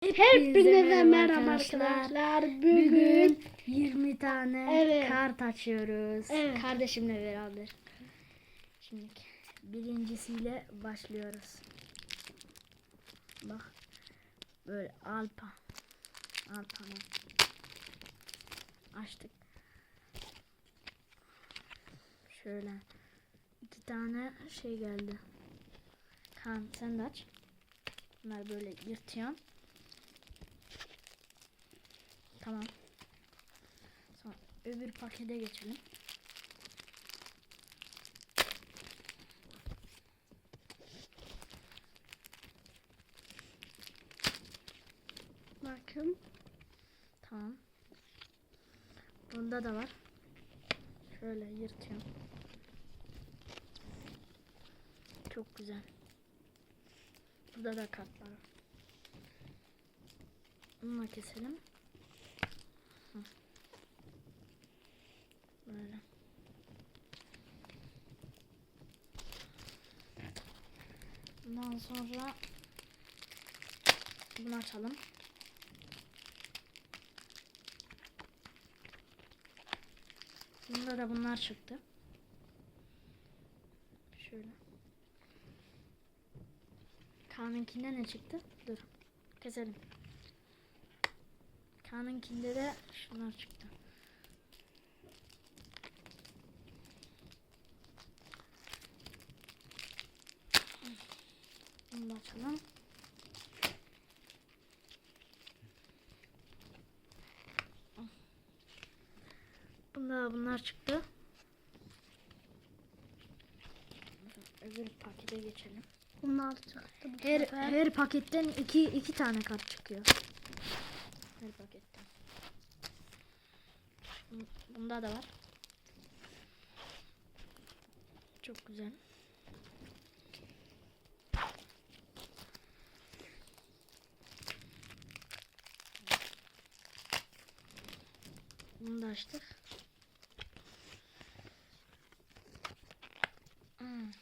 Hepinize merhaba arkadaşlar. Bugün, Bugün 20 tane Evet. kart açıyoruz. Evet. Kardeşimle beraber. Şimdi birincisiyle başlıyoruz. Bak. Böyle Alpa. Alpa'nın. Açtık. Şöyle. iki tane şey geldi. Kan sen de aç. Bunlar böyle yırtıyorsun. Tamam. Sonra öbür pakete geçelim. bakın Tamam. Bunda da var. Şöyle yırtıyorum. Çok güzel. Burada da kartlar var. Bununla keselim. Böyle. Bundan sonra bunu açalım. Bunda da bunlar çıktı. Şöyle. Kaan'ınkinde ne çıktı? Dur. Keselim. Kaan'ınkinde de şunlar çıktı. Bunu da açalım. Bunda bunlar çıktı. Öbür pakete geçelim. bunlar çıktı bu Her, sefer. her paketten iki, iki tane kart çıkıyor. Her paketten. Bun- Bunda da var. Çok güzel. Bunu da açtık. Hmm.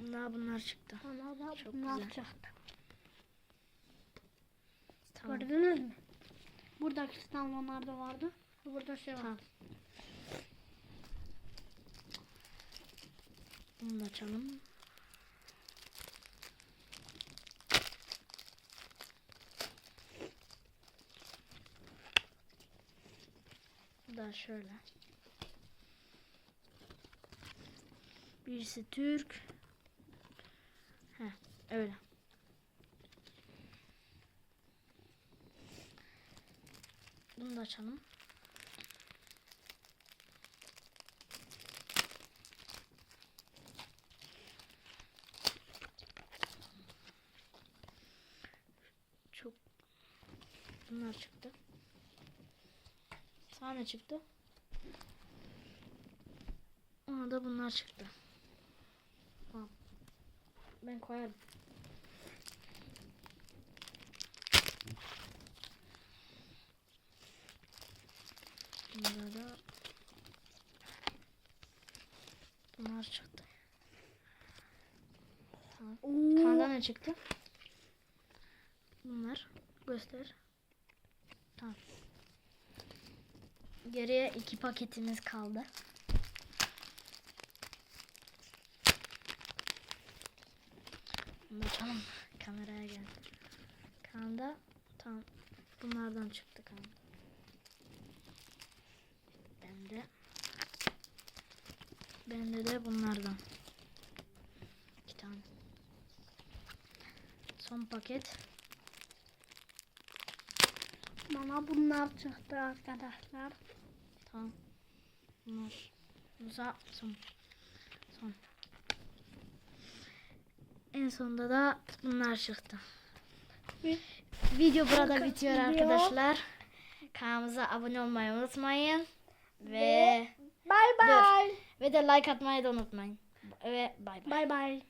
Bunda bunlar çıktı. Bana da Çok bunlar güzel. çıktı. Gördünüz mü? Burada kristallar da vardı. Burada şey var. Bunu da açalım. Da şöyle. Birisi Türk. Heh, öyle. Bunu da açalım. Çok bunlar çıktı. Sana çıktı. Ona da bunlar çıktı. Tamam. Ben koyarım. Bunda da bunlar çıktı. Kanda ne çıktı? Bunlar. Göster. Tamam. Geriye iki paketimiz kaldı. Bunu açalım. Kameraya gel. Kanda tamam. Bunlardan çıktı kanda. Bende. Bende de bunlardan. İki tane. Son paket. Bana bunlar çıktı arkadaşlar. Tamam. Bunlar. Musa son. Son. En sonunda da bunlar çıktı. Ve Video burada bitiyor arkadaşlar. Kanalımıza abone olmayı unutmayın. Ve Bye bye. ve de like atmayı da unutmayın. Ve bay bay. Bye bye.